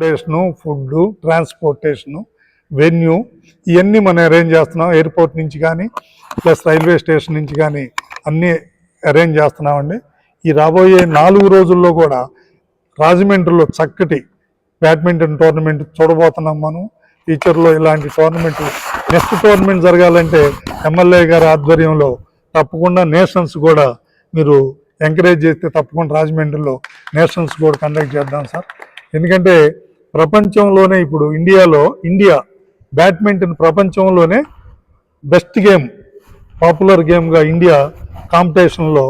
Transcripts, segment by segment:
Accommodation food transportation venue ఇవన్నీ మనం arrange చేస్తున్నాం. ఎయిర్పోర్ట్ నుంచి కానీ ప్లస్ రైల్వే స్టేషన్ నుంచి కానీ అన్నీ అరేంజ్ చేస్తున్నామండి. ఈ రాబోయే నాలుగు రోజుల్లో కూడా రాజమండ్రిలో చక్కటి బ్యాడ్మింటన్ టోర్నమెంట్ చూడబోతున్నాం మనం. ఫ్యూచర్లో ఇలాంటి టోర్నమెంట్ నెక్స్ట్ టోర్నమెంట్ జరగాలంటే ఎమ్మెల్యే గారి ఆధ్వర్యంలో తప్పకుండా నేషన్స్ కూడా మీరు ఎంకరేజ్ చేస్తే తప్పకుండా రాజమండ్రిలో నేషనల్స్ కూడా కండక్ట్ చేద్దాం సార్. ఎందుకంటే ప్రపంచంలోనే ఇప్పుడు ఇండియాలో ఇండియా బ్యాడ్మింటన్ ప్రపంచంలోనే బెస్ట్ గేమ్ పాపులర్ గేమ్గా ఇండియా కాంపిటీషన్లో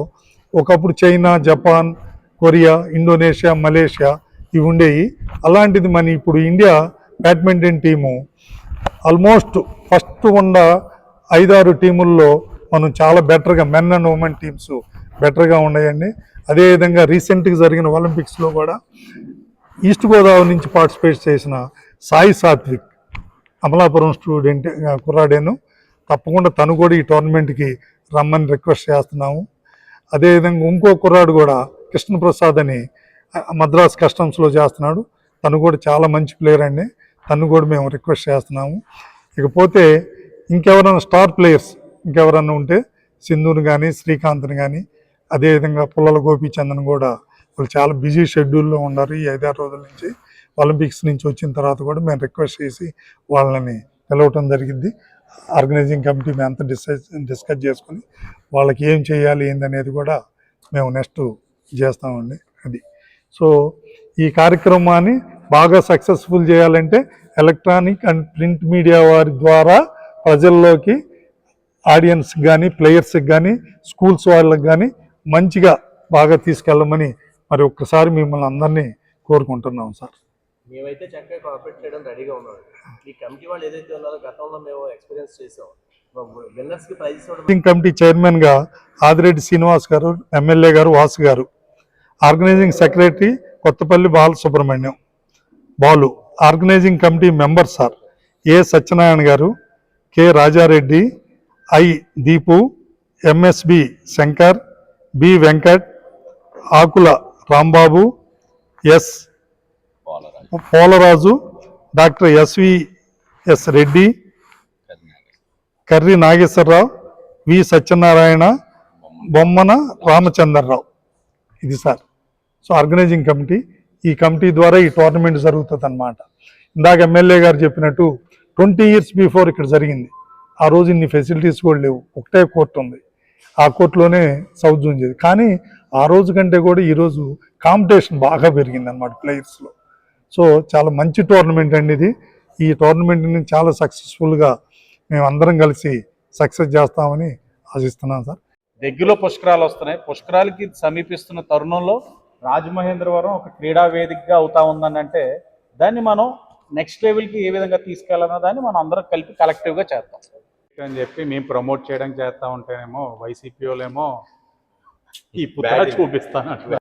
ఒకప్పుడు China Japan Korea Indonesia Malaysia ఇవి ఉండేవి అలాంటిది మన ఇప్పుడు India badminton team almost first ఉన్న ఐదారు టీముల్లో మనం చాలా బెటర్గా మెన్ అండ్ ఉమెన్ టీమ్స్ బెటర్గా ఉన్నాయండి. అదేవిధంగా రీసెంట్గా జరిగిన ఒలింపిక్స్లో కూడా ఈస్ట్ గోదావరి నుంచి పార్టిసిపేట్ చేసిన సాయి సాత్విక్ అమలాపురం స్టూడెంట్ కుర్రాడేను. తప్పకుండా తను కూడా ఈ టోర్నమెంట్కి రమ్మని రిక్వెస్ట్ చేస్తున్నాము. అదేవిధంగా ఇంకో కుర్రాడు కూడా కృష్ణప్రసాద్ అని మద్రాస్ కస్టమ్స్లో చేస్తున్నాడు. తను కూడా చాలా మంచి ప్లేయర్ అండి. తను కూడా మేము రిక్వెస్ట్ చేస్తున్నాము. ఇకపోతే ఇంకెవరైనా స్టార్ ప్లేయర్స్ ఇంకెవరన్నా ఉంటే సింధుని కానీ శ్రీకాంత్ని కానీ అదేవిధంగా పుల్లల గోపీచందన్ కూడా వాళ్ళు చాలా బిజీ షెడ్యూల్లో ఉన్నారు ఈ ఐదారు రోజుల నుంచి. ఒలింపిక్స్ నుంచి వచ్చిన తర్వాత కూడా మేము రిక్వెస్ట్ చేసి వాళ్ళని పిలవటం జరిగింది. ఆర్గనైజింగ్ కమిటీ మేము అంతా డిస్కస్ డిస్కస్ చేసుకుని వాళ్ళకి ఏం చేయాలి ఏందనేది కూడా మేము నెక్స్ట్ చేస్తామండి అది. సో ఈ కార్యక్రమాన్ని బాగా సక్సెస్ఫుల్ చేయాలంటే ఎలక్ట్రానిక్ అండ్ ప్రింట్ మీడియా వారి ద్వారా ప్రజల్లోకి ఆడియన్స్కి కానీ ప్లేయర్స్కి కానీ స్కూల్స్ వాళ్ళకి కానీ మంచిగా బాగా తీసుకెళ్ళమని మరి ఒక్కసారి మిమ్మల్ని అందరినీ కోరుకుంటున్నాం సార్. మేమైతే చక్కగా కోఆపరేట్ చేయడం రెడీగా ఉన్నాం. ఈ కమిటీ వాళ్ళు ఏదైతే ఉన్నారో గతంలో మేము ఎక్స్పీరియన్స్ చేసాం కమిటీ చైర్మన్గా ఆదిరెడ్డి శ్రీనివాస్ గారు ఎమ్మెల్యే గారు వాసు గారు. Organising secretary Kothapalli Balasubrahmanyam. Balu organising committee member sir. A Satyanarayana గారు K Rajareddy I Deepu MSB Shankar B Venkat Akula Rambabu S. Polaraju doctor SVS Reddy Karri Nageswararao V Satyanarayana Bommana Ramachandrarao. ఇది sir. So organising committee. ఈ committee ద్వారా ఈ tournament జరుగుతుంది అనమాట ఇందాక MLA గారు చెప్పినట్టు ట్వంటీ ఇయర్స్ బిఫోర్ ఇక్కడ జరిగింది. ఆ రోజు ఇన్ని ఫెసిలిటీస్ కూడా లేవు. ఒకటే కోర్టు ఉంది. ఆ కోర్టులోనే సౌత్ జోన్ చేసి కానీ ఆ రోజు కంటే కూడా ఈరోజు కాంపిటీషన్ బాగా పెరిగింది అనమాట ప్లేయర్స్లో. సో చాలా మంచి టోర్నమెంట్ అండి ఇది. ఈ టోర్నమెంట్ని చాలా సక్సెస్ఫుల్గా మేము అందరం కలిసి సక్సెస్ చేస్తామని ఆశిస్తున్నాం సార్. దగ్గరలో పుష్కరాలు వస్తున్నాయి. పుష్కరాలకి సమీపిస్తున్న తరుణంలో రాజమహేంద్రవరం ఒక క్రీడా వేదికగా అవుతా ఉందని అంటే దాన్ని మనం నెక్స్ట్ లెవెల్కి ఏ విధంగా తీసుకెళ్ళాలన్న దాన్ని మనం అందరం కలిపి కలెక్టివ్గా చేద్దాం. అని చెప్పి మేము ప్రమోట్ చేయడానికి చేస్తా ఉంటేనేమో వైసీపీ వాళ్ళేమో ఈ చూపిస్తాను